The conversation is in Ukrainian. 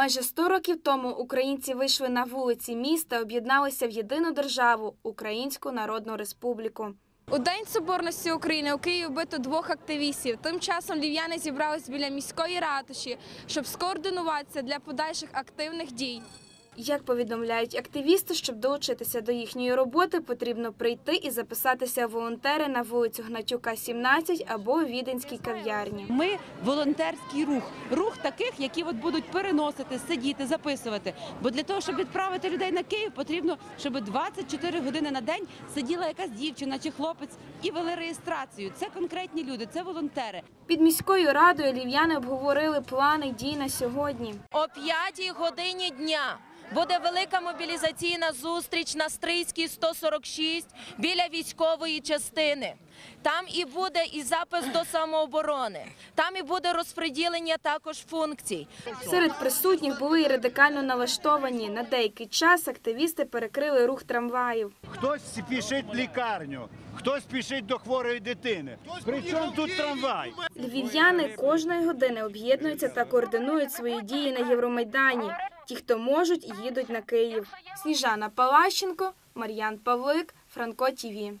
Майже 100 років тому українці вийшли на вулиці міста, об'єдналися в єдину державу Українську Народну Республіку. У День Соборності України у Києві вбито двох активістів. Тим часом лів'яни зібрались біля міської ратуші, щоб скоординуватися для подальших активних дій. Як повідомляють активісти, щоб долучитися до їхньої роботи, потрібно прийти і записатися волонтери на вулицю Гнатюка, 17 або у Віденській кав'ярні. Ми волонтерський рух, рух таких, які от будуть переносити, сидіти, записувати. Бо для того, щоб відправити людей на Київ, потрібно, щоб 24 години на день сиділа якась дівчина чи хлопець і вели реєстрацію. Це конкретні люди, це волонтери. Під міською радою львів'яни обговорили плани дій на сьогодні. О п'ятій годині дня буде велика мобілізаційна зустріч на Стрийській 146 біля військової частини. Там і буде і запис до самооборони, там і буде розподілення також функцій. Серед присутніх були і радикально налаштовані. На деякий час активісти перекрили рух трамваїв. Хтось спішить в лікарню, хтось спішить до хворої дитини. Причому тут трамвай? Львів'яни кожної години об'єднуються та координують свої дії на Євромайдані. Ті, хто можуть, їдуть на Київ. Сніжана Палащенко, Мар'ян Павлик, Франко Тіві.